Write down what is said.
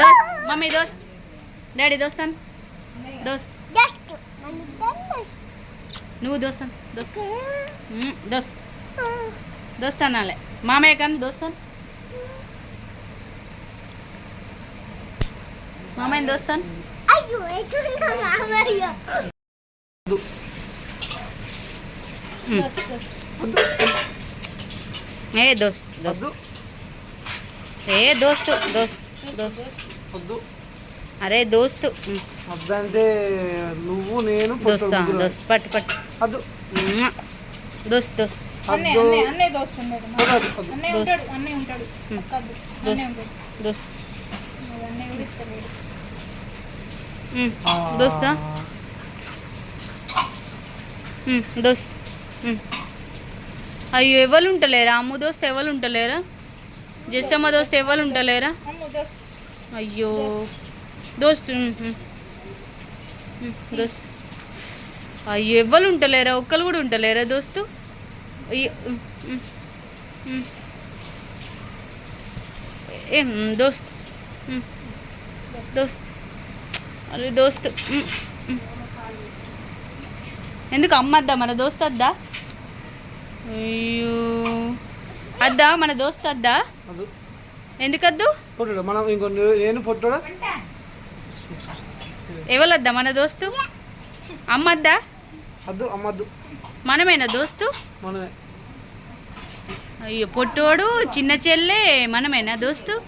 దోస్త్ మమ్మీ దోస్త్ డాడీ దోస్త్ dust. నువ్వు దోస్తాన్ దోస్త్ దోస్త్ దోస్త్ అనాలే మామయ్య కానీ దోస్తాన్ మామయ్య. వద్దు ఏ దోస్త్ దోస్త్ ఏ దోస్తు దోస్త్ దోస్త్ అరే దోస్తు. మ్మ్. వద్దంటే నువ్వు నేను దోస్త్. దోస్త్ పట్టు పట్టు. దోస్త్ దోస్త్. దోస్తు. అయ్యో ఎవరు ఉంటలేరా? అమ్ము దోస్త్ ఎవరు ఉంటలేరా? జస్సమ్మ దోస్త్ ఎవరు ఉంటలేరా అయ్యో. దోస్త్ దోస్త్. అయ్యో ఎవరు ఉంటలేరా ఒక్కరు కూడా ఉంటలేరా దోస్తు? అయ్యో ఏ దోస్త్? దోస్త్. అరే దోస్త్ ఎందుకు అమ్మద్దా? మన దోస్త్ వద్దా అయ్యో. అద్దా మన దోస్త్ వద్దా. వద్దు ఎందుకద్దు? పొట్టోడు మనం ఇంకో నే- నేను పొట్టోడా? ఎవరొద్దా మన దోస్తు? అమ్మద్దా? వద్దు అమ్మద్దు. మనమేనా దోస్తు? మనమే. అయ్యో పొట్టోడు చిన్న చెల్లె మనమేనా దోస్తు?